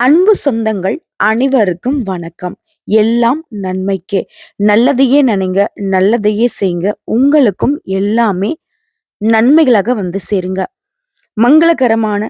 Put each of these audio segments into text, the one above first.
அன்பு சொந்தங்கள் அனைவருக்கும் வணக்கம். எல்லாம் நன்மைக்கே. நல்லதையே நினைங்க நல்லதையே செய்யுங்க. உங்களுக்கும் எல்லாமே நன்மைகளாக வந்து சேருங்க. மங்களகரமான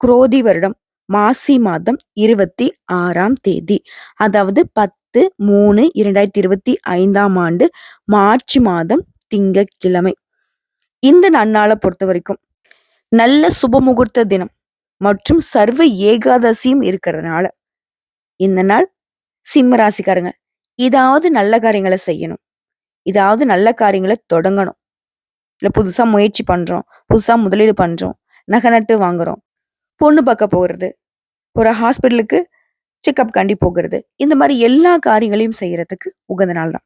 குரோதி வருடம் மாசி மாதம் இருபத்தி ஆறாம் தேதி. அதாவது பத்து மூணு இரண்டாயிரத்தி இருபத்தி ஐந்தாம் ஆண்டு மார்ச் மாதம் திங்கக்கிழமை இந்த நன்னாளை பொறுத்த வரைக்கும் நல்ல சுபமுகூர்த்த தினம். மற்றும் சர்வ ஏகாதசியும் இருக்கிறதுனால. இந்த நாள் சிம்ம ராசிக்காரங்க இதாவது நல்ல காரியங்களை செய்யணும். இதாவது நல்ல காரியங்களை தொடங்கணும். இல்லை புதுசாக முயற்சி பண்ணுறோம் புதுசாக முதலீடு பண்ணுறோம் நகை நட்டு வாங்குறோம் பொண்ணு பார்க்க போகிறது ஒரு ஹாஸ்பிட்டலுக்கு செக்அப் காண்டி போகிறது இந்த மாதிரி எல்லா காரியங்களையும் செய்யறதுக்கு உகந்த நாள் தான்.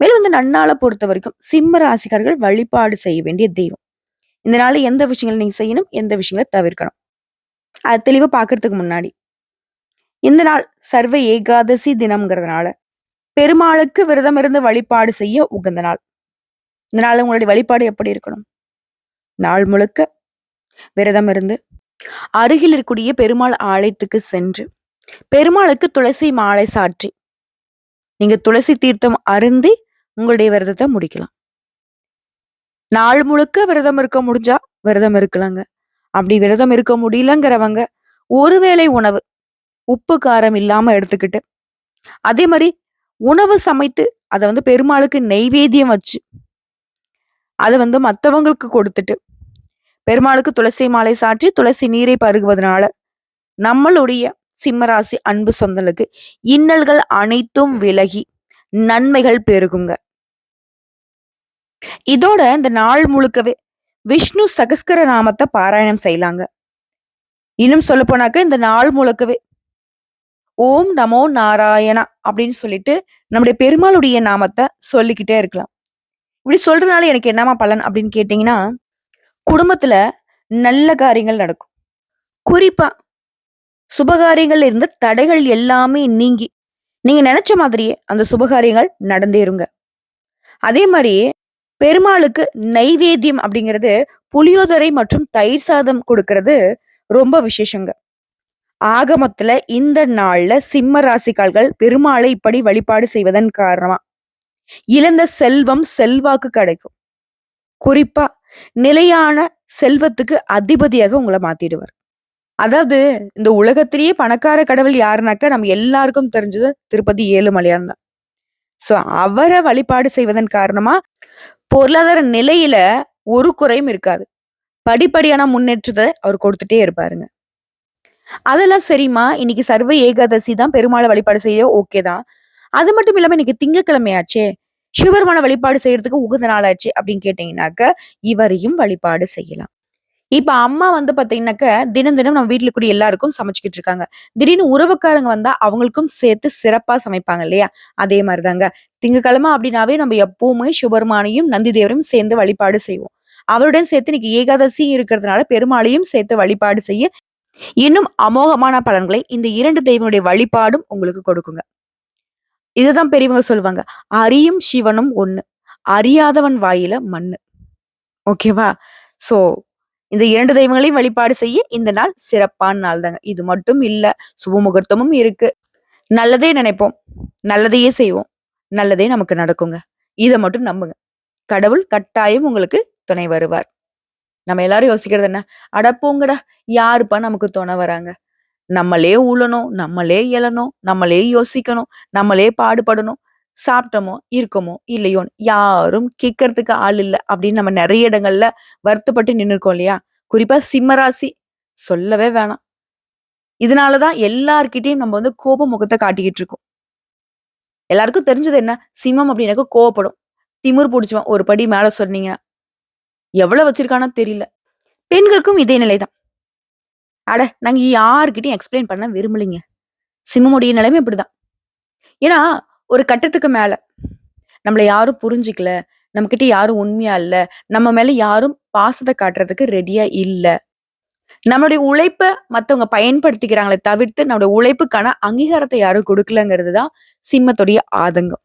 மேலும் இந்த நன்னாளை பொறுத்த வரைக்கும் சிம்ம ராசிக்காரர்கள் வழிபாடு செய்ய வேண்டிய தெய்வம். இந்த நாள் எந்த விஷயங்களை நீங்கள் செய்யணும் எந்த விஷயங்களை தவிர்க்கணும். அது தெளிவா பாக்குறதுக்கு முன்னாடி. இந்த நாள் சர்வ ஏகாதசி தினம்ங்கிறதுனால பெருமாளுக்கு விரதம் இருந்து வழிபாடு செய்ய உகந்த நாள். இந்த நாள் உங்களுடைய வழிபாடு எப்படி இருக்கணும்? நாள் முழுக்க விரதம் இருந்து அருகில் இருக்கக்கூடிய பெருமாள் ஆலயத்துக்கு சென்று பெருமாளுக்கு துளசி மாலை சாற்றி நீங்க துளசி தீர்த்தம் அருந்தி உங்களுடைய விரதத்தை முடிக்கலாம். நாள் முழுக்க விரதம் இருக்க முடிஞ்சா விரதம் இருக்கலாங்க. அப்படி விரதம் இருக்க முடியலங்கிறவங்க ஒருவேளை உணவு உப்பு காரம் இல்லாம எடுத்துக்கிட்டு அதே மாதிரி உணவு சமைத்து அதை வந்து பெருமாளுக்கு நெய்வேத்தியம் வச்சு அதை வந்து மற்றவங்களுக்கு கொடுத்துட்டு பெருமாளுக்கு துளசி மாலை சாற்றி துளசி நீரை பருகுவதனால நம்மளுடைய சிம்மராசி அன்பு சொந்தலுக்கு இன்னல்கள் அனைத்தும் விலகி நன்மைகள் பெருகுங்க. இதோட இந்த நாள் முழுக்கவே விஷ்ணு சகஸ்கர நாமத்தை பாராயணம் செய்யலாங்க இன்னும் சொல்ல போனாக்க இந்த நாள் முழுக்கவே ஓம் நமோ நாராயணா அப்படின்னு சொல்லிட்டு நம்முடைய பெருமாளுடைய நாமத்தை சொல்லிக்கிட்டே இருக்கலாம். இப்படி சொல்றதுனால எனக்கு என்னமா பலன் அப்படின்னு கேட்டீங்கன்னா குடும்பத்துல நல்ல காரியங்கள் நடக்கும். குறிப்பா சுபகாரியங்கள் இருந்த தடைகள் எல்லாமே நீங்கி நீங்க நினைச்ச மாதிரியே அந்த சுபகாரியங்கள் நடந்தேருங்க அதே மாதிரி பெருமாளுக்கு நைவேத்தியம் அப்படிங்கிறது புளியோதரை மற்றும் தயிர் சாதம் கொடுக்கறது ரொம்ப விசேஷங்க. ஆகமத்துல இந்த நாள்ல சிம்ம ராசிக்கால்கள் பெருமாளை இப்படி வழிபாடு செய்வதன் காரணமா? இழந்த செல்வம் செல்வாக்கு கிடைக்கும். குறிப்பா நிலையான செல்வத்துக்கு அதிபதியாக உங்களை மாத்திடுவார். அதாவது இந்த உலகத்திலேயே பணக்கார கடவுள் யாருனாக்க நம்ம எல்லாருக்கும் தெரிஞ்சது திருப்பதி ஏழுமலையான் தான் சோ அவரை வழிபாடு செய்வதன் காரணமா பொருளாதார நிலையில ஒரு குறையும் இருக்காது. படிப்படியான முன்னேற்றத்தை அவர் கொடுத்துட்டே இருப்பாருங்க. அதெல்லாம் சரிம்மா இன்னைக்கு சர்வ ஏகாதசி தான் பெருமாளை வழிபாடு செய்ய ஓகே தான். அது மட்டும் இல்லாம இன்னைக்கு திங்கக்கிழமையாச்சே சிவருமான வழிபாடு செய்யறதுக்கு உகந்த நாளாச்சு அப்படின்னு கேட்டீங்கன்னாக்க இவரையும் வழிபாடு செய்யலாம். இப்ப அம்மா வந்து பாத்தீங்கன்னாக்க தினம் தினம் நம்ம வீட்டுல கூடிய எல்லாருக்கும் சமைச்சுக்கிட்டு இருக்காங்க. திடீர்னு உறவுக்காரங்க வந்தா அவங்களுக்கும் சேர்த்து சிறப்பா சமைப்பாங்க இல்லையா? அதே மாதிரிதாங்க. திங்கக்கிழமை அப்படின்னாவே நம்ம எப்பவுமே சிவபெருமானையும் நந்தி தேவரையும் சேர்ந்து வழிபாடு செய்வோம். அவருடன் சேர்த்து இன்னைக்கு ஏகாதசி இருக்கிறதுனால பெருமாளையும் சேர்த்து வழிபாடு செய்ய இன்னும் அமோகமான பலன்களை இந்த இரண்டு தெய்வனுடைய வழிபாடும் உங்களுக்கு கொடுக்குங்க. இதுதான் பெரியவங்க சொல்லுவாங்க அறியும் சிவனும் ஒண்ணு அறியாதவன் வாயில மண்ணு. ஓகேவா? சோ இந்த இரண்டு தெய்வங்களையும் வழிபாடு செய்ய இந்த நாள் சிறப்பான நாள் தாங்க. இது மட்டும் இல்ல சுபமுகூர்த்தமும் இருக்கு. நல்லதே நினைப்போம் நல்லதையே செய்வோம் நல்லதே நமக்கு நடக்குங்க. இதை மட்டும் நம்புங்க. கடவுள் கட்டாயம் உங்களுக்கு துணை வருவார். நம்ம எல்லாரும் யோசிக்கிறது என்ன? அடப்போங்கடா யாருப்பா நமக்கு துணை வராங்க? நம்மளே உழணும் நம்மளே எழணும் நம்மளே யோசிக்கணும் நம்மளே பாடுபடணும். சாப்பிட்டோமோ இருக்கோமோ இல்லையோ யாரும் கேட்கறதுக்கு ஆள் இல்லை. அப்படின்னு நம்ம நிறைய இடங்கள்ல வருத்தப்பட்டு நின்று இருக்கோம் இல்லையா? குறிப்பா சிம்மராசி. சொல்லவே வேணாம். இதனாலதான் எல்லார்கிட்டையும் நம்ம வந்து கோப முகத்தை காட்டிக்கிட்டு இருக்கோம். எல்லாருக்கும் தெரிஞ்சது என்ன? சிம்மம் அப்படின்னாக்க கோவப்படும். திமிர் பிடிச்சுவான். ஒரு படி மேல சொன்னீங்க. எவ்வளவு வச்சிருக்கானோ தெரியல. பெண்களுக்கும் இதே நிலைதான். அட நாங்க யாருக்கிட்டையும் எக்ஸ்பிளைன் பண்ண விரும்பலைங்க. சிம்மமுடைய நிலைமை இப்படிதான். ஏன்னா ஒரு கட்டத்துக்கு மேல. நம்மளை யாரும் புரிஞ்சிக்கல நம்ம கிட்ட யாரும் உண்மையா இல்ல நம்ம மேல யாரும் பாசத்தை காட்டுறதுக்கு ரெடியா இல்ல. நம்மளுடைய உழைப்ப மத்தவங்க பயன்படுத்திக்கிறாங்களே தவிர்த்து நம்மளுடைய உழைப்புக்கான அங்கீகாரத்தை யாரும் கொடுக்கலங்கிறது தான் சிம்மத்துடைய ஆதங்கம்.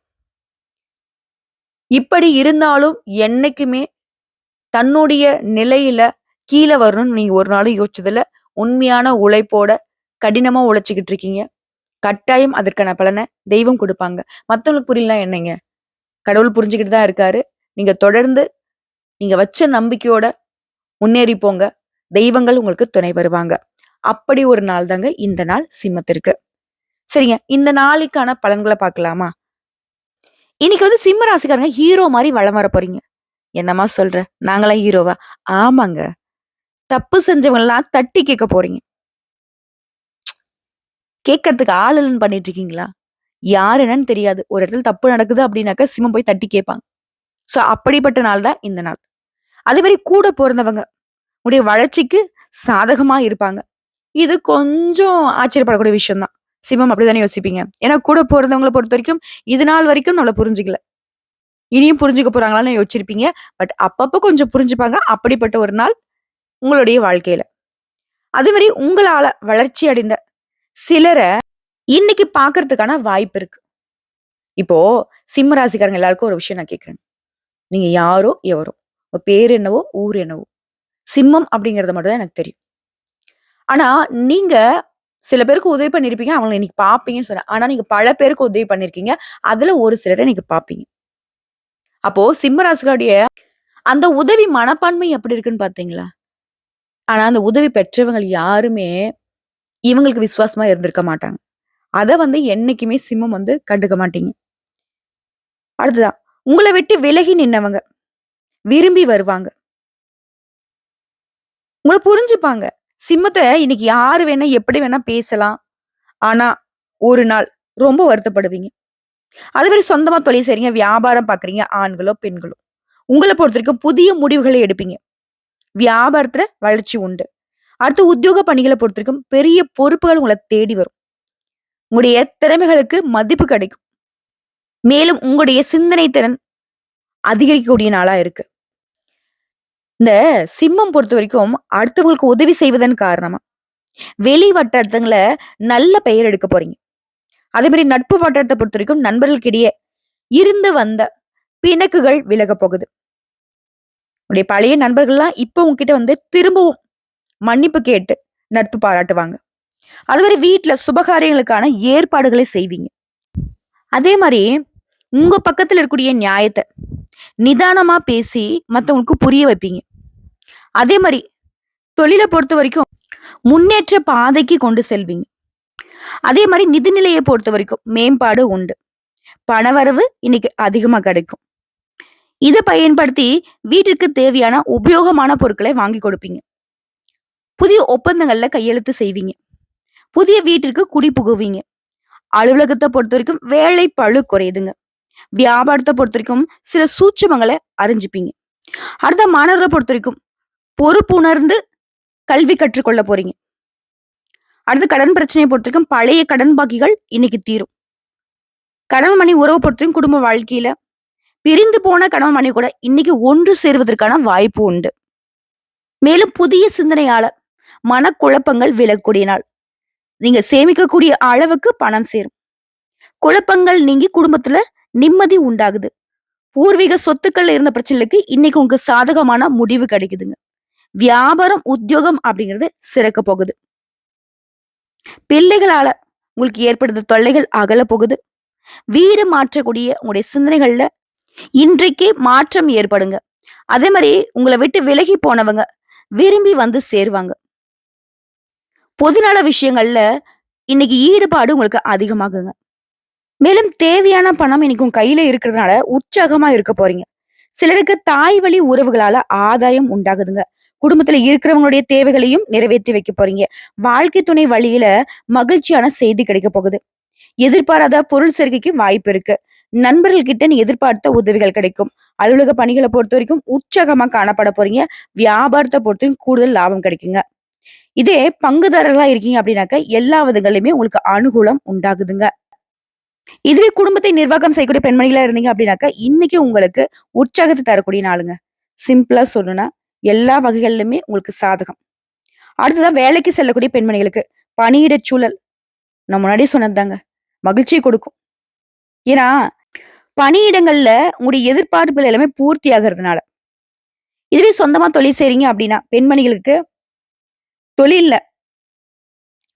இப்படி இருந்தாலும் என்னைக்குமே தன்னுடைய நிலையில கீழே வரணும்னு நீங்க ஒரு நாளும் யோசிச்சதுல உண்மையான உழைப்போட கடினமா உழைச்சிக்கிட்டு இருக்கீங்க. கட்டாயம் அதற்கான பலனை தெய்வம் கொடுப்பாங்க மற்றவங்களுக்கு புரியலாம் என்னங்க? கடவுள் புரிஞ்சுக்கிட்டு தான் இருக்காரு. நீங்க தொடர்ந்து நீங்க வச்ச நம்பிக்கையோட முன்னேறி போங்க. தெய்வங்கள் உங்களுக்கு துணை வருவாங்க. அப்படி ஒரு நாள் தாங்க இந்த நாள் சிம்மத்திற்கு. சரிங்க. இந்த நாளுக்கான பலன்களை பார்க்கலாமா? இன்னைக்கு வந்து சிம்ம ராசிக்காரங்க ஹீரோ மாதிரி வலம் வர போறீங்க. என்னம்மா சொல்ற? நாங்களாம் ஹீரோவா? ஆமாங்க. தப்பு செஞ்சவங்கலாம் தட்டி கேட்க போறீங்க. கேட்கறதுக்கு ஆள் இல்லைன்னு பண்ணிட்டு இருக்கீங்களா? யார் என்னன்னு தெரியாது. ஒரு இடத்துல தப்பு நடக்குது அப்படின்னாக்க சிம்மம் போய் தட்டி கேட்பாங்க. ஸோ அப்படிப்பட்ட நாள் தான் இந்த நாள். அதே மாதிரி கூட பிறந்தவங்க உடைய வளர்ச்சிக்கு சாதகமா இருப்பாங்க. இது கொஞ்சம் ஆச்சரியப்படக்கூடிய விஷயம் தான். சிம்மம் அப்படிதானே யோசிப்பீங்க. ஏன்னா கூட பிறந்தவங்களை பொறுத்த வரைக்கும் இது நாள் வரைக்கும் நம்மளை புரிஞ்சுக்கல. இனியும் புரிஞ்சுக்க போறாங்களான்னு யோசிச்சிருப்பீங்க. பட் அப்பப்போ கொஞ்சம் புரிஞ்சுப்பாங்க. அப்படிப்பட்ட ஒரு நாள் உங்களுடைய வாழ்க்கையில. அதே மாதிரி உங்களால வளர்ச்சி அடைந்த சிலரை இன்னைக்கு பார்க்கறதுக்கான வாய்ப்பு இருக்கு. இப்போ சிம்ம ராசிக்காரங்க எல்லாருக்கும் ஒரு விஷயம் நான் கேட்கிறேன். நீங்க யாரோ, எவரோ. உங்க பேர் என்னவோ, ஊர் என்னவோ. சிம்மம் அப்படிங்கிறது மட்டும் தான் எனக்கு தெரியும். ஆனா, நீங்க சில பேருக்கு உதவி பண்ணியிருப்பீங்க. அவங்கள இன்னைக்கு பார்ப்பீங்கன்னு சொன்னேன். ஆனா, நீங்க பல பேருக்கு உதவி பண்ணியிருக்கீங்க. அதுல ஒரு சிலரை நீங்க பார்ப்பீங்க. அப்போ சிம்ம ராசிக்காருடைய அந்த உதவி மனப்பான்மை எப்படி இருக்குன்னு பாத்தீங்களா ஆனா, அந்த உதவி பெற்றவங்கள் யாருமே இவங்களுக்கு விசுவாசமா இருந்திருக்க மாட்டாங்க. அதை வந்து என்னைக்குமே சிம்மம் வந்து கண்டுக்க மாட்டீங்க. அடுத்ததா, உங்களை விட்டு விலகி நின்னவங்க. விரும்பி வருவாங்க. உங்களை புரிஞ்சுப்பாங்க. சிம்மத்தை இன்னைக்கு யாரு வேணா, எப்படி வேணா பேசலாம். ஆனா, ஒரு நாள் ரொம்ப வருத்தப்படுவீங்க. அதே மாதிரி சொந்தமா தொழில் செய்றீங்க, வியாபாரம் பார்க்குறீங்க, ஆண்களோ, பெண்களோ. உங்களை பொறுத்த வரைக்கும் புதிய முடிவுகளை எடுப்பீங்க. வியாபாரத்துல வளர்ச்சி உண்டு. அடுத்து உத்தியோக பணிகளை பொறுத்த வரைக்கும் பெரிய பொறுப்புகள் உங்களை தேடி வரும். உங்களுடைய திறமைகளுக்கு மதிப்பு கிடைக்கும். மேலும் உங்களுடைய சிந்தனை திறன் அதிகரிக்கக்கூடிய நாளா இருக்கு. இந்த சிம்மம் பொறுத்தவரைக்கும் அடுத்தவங்களுக்கு உதவி செய்வதன் காரணமா, வெளி வட்டாரத்துல நல்ல பெயர் எடுக்க போறீங்க. அதே மாதிரி நட்பு வட்டாரத்தை பொறுத்த வரைக்கும் நண்பர்களுக்கிடையே இருந்து வந்த பிணக்குகள் விலகப் போகுது. உங்களுடைய பழைய நண்பர்கள்லாம் இப்போ உங்ககிட்ட வந்து திரும்பவும் மன்னிப்பு கேட்டு நட்பு பாராட்டுவாங்க. அது வீட்டுல சுபகாரியங்களுக்கான ஏற்பாடுகளை செய்வீங்க. அதே மாதிரி உங்க பக்கத்துல இருக்கக்கூடிய நியாயத்தை நிதானமா பேசி மத்தவங்களுக்கு புரிய வைப்பீங்க. அதே மாதிரி தொழிலை பொறுத்த வரைக்கும் முன்னேற்ற பாதைக்கு கொண்டு செல்வீங்க. அதே மாதிரி நிதிநிலையை பொறுத்த வரைக்கும் மேம்பாடு உண்டு. பணவரவு இன்னைக்கு அதிகமா கிடைக்கும். இதை பயன்படுத்தி வீட்டிற்கு தேவையான உபயோகமான பொருட்களை வாங்கி கொடுப்பீங்க. புதிய ஒப்பந்தங்கள்ல கையெழுத்து செய்வீங்க. புதிய வீட்டிற்கு குடி புகுவீங்க. பொறுத்த வரைக்கும் வேலை பளு குறையுதுங்க. வியாபாரத்தை பொறுத்த வரைக்கும் சில சூட்சமங்களை அறிஞ்சுப்பீங்க. அடுத்த மாணவர்களை பொறுத்த வரைக்கும் பொறுப்புணர்ந்து கல்வி கற்றுக்கொள்ள போறீங்க. அடுத்து கடன் பிரச்சனைய பொறுத்தவரைக்கும் பழைய கடன் பாக்கிகள் இன்னைக்கு தீரும். கணவன் மணி உறவ பொறுத்தவரைக்கும் குடும்ப வாழ்க்கையில பிரிந்து போன கணவன் மணி கூட இன்னைக்கு ஒன்று சேருவதற்கான வாய்ப்பு உண்டு. மேலும் புதிய சிந்தனையால மனக்குழப்பங்கள் விலகக்கூடிய நாள். நீங்க சேமிக்கக்கூடிய அளவுக்கு பணம் சேரும். குழப்பங்கள் நீங்கி குடும்பத்துல நிம்மதி உண்டாகுது. பூர்வீக சொத்துக்கள்ல இருந்த பிரச்சனைகளுக்கு இன்னைக்கு உங்களுக்கு சாதகமான முடிவு கிடைக்குதுங்க. வியாபாரம், உத்தியோகம் அப்படிங்கிறது சிறக்க போகுது. பிள்ளைகளால உங்களுக்கு ஏற்படுத்த தொல்லைகள் அகல போகுது. வீடு மாற்றக்கூடிய உங்களுடைய சிந்தனைகள்ல இன்றைக்கு மாற்றம் ஏற்படுங்க. அதே மாதிரி உங்களை விட்டு விலகி போனவங்க விரும்பி வந்து சேருவாங்க. பொதுநல விஷயங்கள்ல இன்னைக்கு ஈடுபாடு உங்களுக்கு அதிகமாகுங்க. மேலும் தேவையான பணம் இன்னைக்கு உங்க கையில இருக்கிறதுனால உற்சாகமா இருக்க போறீங்க. சிலருக்கு தாய் வழி உறவுகளால ஆதாயம் உண்டாகுதுங்க. குடும்பத்துல இருக்கிறவங்களுடைய தேவைகளையும் நிறைவேத்தி வைக்க போறீங்க. வாழ்க்கை துணை வழியில மகிழ்ச்சியான செய்தி கிடைக்க போகுது. எதிர்பாராத பொருள் சேர்க்கைக்கு வாய்ப்பு இருக்கு. நண்பர்கள் கிட்ட நீ எதிர்பார்த்த உதவிகள் கிடைக்கும். அலுவலக பணிகளை பொறுத்த வரைக்கும் உற்சாகமா காணப்பட போறீங்க. வியாபாரத்தை பொறுத்த வரைக்கும் கூடுதல் லாபம் கிடைக்குங்க. இதே பங்குதாரர்களா இருக்கீங்க அப்படின்னாக்க எல்லா விதங்களையுமே உங்களுக்கு அனுகூலம் உண்டாகுதுங்க. இதுவே குடும்பத்தை நிர்வாகம் செய்யக்கூடிய பெண்மணிகளா இருந்தீங்க அப்படின்னாக்க, இன்னைக்கு உங்களுக்கு உற்சாகத்தை தரக்கூடிய நாளுங்க. சிம்பிளா சொல்லணும்னா, எல்லா வகைகளிலுமே உங்களுக்கு சாதகம். அடுத்ததா வேலைக்கு செல்லக்கூடிய பெண்மணிகளுக்கு பணியிட சூழல் நான் முன்னாடியே சொன்னதுதாங்க. மகிழ்ச்சி கொடுக்கும். ஏன்னா, பணியிடங்கள்ல உங்களுடைய எதிர்பார்ப்புகள் எல்லாமே பூர்த்தி ஆகிறதுனால இதுவே சொந்தமா தொழில் செய்றீங்க அப்படின்னா, பெண்மணிகளுக்கு தொழில்ல.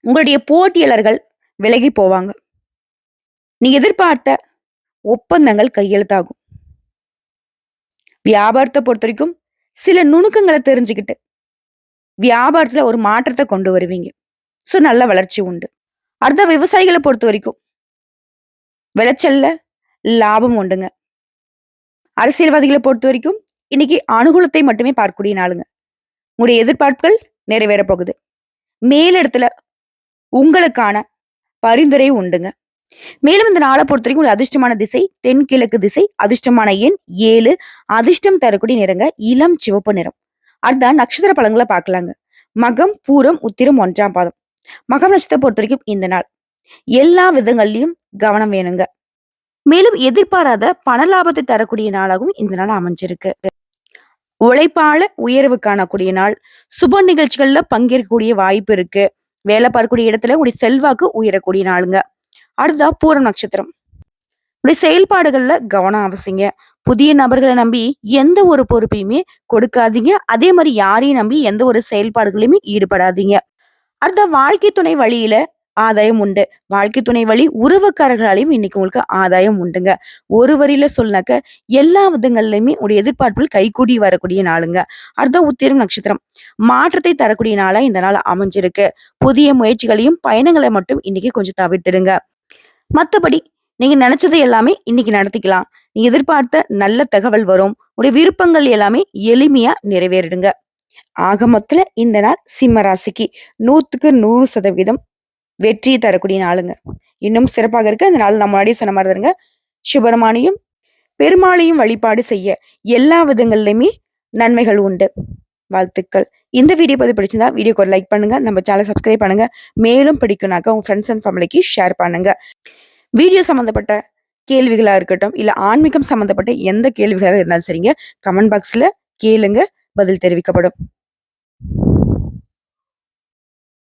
உங்களுடைய போட்டியாளர்கள் விலகி போவாங்க. நீ எதிர்பார்த்த ஒப்பந்தங்கள் கையெழுத்தாகும். வியாபாரத்தை பொறுத்த வரைக்கும் சில நுணுக்கங்களை தெரிஞ்சுக்கிட்டு வியாபாரத்துல ஒரு மாற்றத்தை கொண்டு வருவீங்க. ஸோ நல்ல வளர்ச்சி உண்டு. அடுத்த விவசாயிகளை பொறுத்த வரைக்கும் விளைச்சல்ல லாபம் உண்டுங்க. அரசியல்வாதிகளை பொறுத்த வரைக்கும் இன்னைக்கு அனுகூலத்தை மட்டுமே பார்க்கக்கூடிய நாளுங்க. உங்களுடைய எதிர்பார்ப்புகள் நிறைவேற போகுது மேலிடத்துல உங்களுக்கான பரிந்துரை உண்டுங்க. மேலும் இந்த நாளை பொறுத்த வரைக்கும் ஒரு அதிர்ஷ்டமான திசை தென்கிழக்கு திசை அதிர்ஷ்டமான எண் ஏழு. அதிர்ஷ்டம் தரக்கூடிய நிறங்க இளம் சிவப்பு நிறம். அடுத்த நட்சத்திர பழங்களை பார்க்கலாங்க. மகம் பூரம் உத்திரம் ஒன்றாம் பாதம். மகம் நட்சத்திரத்தை பொறுத்த வரைக்கும் இந்த நாள். எல்லா விதங்கள்லயும் கவனம் வேணுங்க. மேலும் எதிர்பாராத பண லாபத்தை தரக்கூடிய நாளாகவும் இந்த நாள் அமைஞ்சிருக்கு. உழைப்பால உயர்வு காணக்கூடிய நாள். சுப நிகழ்ச்சிகள்ல பங்கேற்கக்கூடிய வாய்ப்பு இருக்கு. வேலை பார்க்கக்கூடிய இடத்துல உங்களுடைய செல்வாக்கு உயரக்கூடிய நாளுங்க. அடுத்தா பூர நட்சத்திரம். உடைய செயல்பாடுகள்ல கவனம் அவசியங்க. புதிய நபர்களை நம்பி எந்த ஒரு பொறுப்பையுமே கொடுக்காதீங்க. அதே மாதிரி யாரையும் நம்பி எந்த ஒரு செயல்பாடுகளையுமே ஈடுபடாதீங்க. அடுத்த வாழ்க்கை துணை வழியில ஆதாயம் உண்டு. வாழ்க்கை துணை வழி உறவுக்காரர்களாலையும் இன்னைக்கு உங்களுக்கு ஆதாயம் உண்டுங்க. ஒரு வரியில சொன்னாக்க எல்லா விதங்கள்லையுமே உடைய எதிர்பார்ப்புகள் கைகூடி வரக்கூடிய நாளுங்க. அடுத்த உத்திரம் நட்சத்திரம். மாற்றத்தை தரக்கூடிய நாளா இந்த நாள் அமைஞ்சிருக்கு. புதிய முயற்சிகளையும் பயணங்களை மட்டும் இன்னைக்கு கொஞ்சம் தவிர்த்துடுங்க. மற்றபடி நீங்க நினைச்சதை எல்லாமே இன்னைக்கு நடத்திக்கலாம். நீ எதிர்பார்த்த நல்ல தகவல் வரும். உடைய விருப்பங்கள் எல்லாமே எளிமையா நிறைவேறிடுங்க. ஆக மொத்தத்துல இந்த நாள் சிம்ம ராசிக்கு. நூத்துக்கு நூறு சதவீதம் வெற்றியை தரக்கூடிய நாளுங்க. இன்னும் சிறப்பாக இருக்க. அந்த நாள் நான் முன்னாடியே சொன்ன மாதிரி தானுங்க. சிவபெருமானையும் பெருமாளையும் வழிபாடு செய்ய எல்லா விதங்கள்லையுமே நன்மைகள் உண்டு. வாழ்த்துக்கள். இந்த வீடியோ பத்தி பிடிச்சிருந்தா வீடியோக்கு ஒரு லைக் பண்ணுங்க. நம்ம சேனல் சப்ஸ்கிரைப் பண்ணுங்க. மேலும் பிடிக்கும்னாக்க உங்க ஃப்ரெண்ட்ஸ் அண்ட் ஃபேமிலிக்கு ஷேர் பண்ணுங்க. வீடியோ சம்மந்தப்பட்ட கேள்விகளாக இருக்கட்டும் இல்லை ஆன்மீகம் சம்மந்தப்பட்ட எந்த கேள்விகளாக இருந்தாலும் சரிங்க கமெண்ட் பாக்ஸில் கேளுங்க. பதில் தெரிவிக்கப்படும்.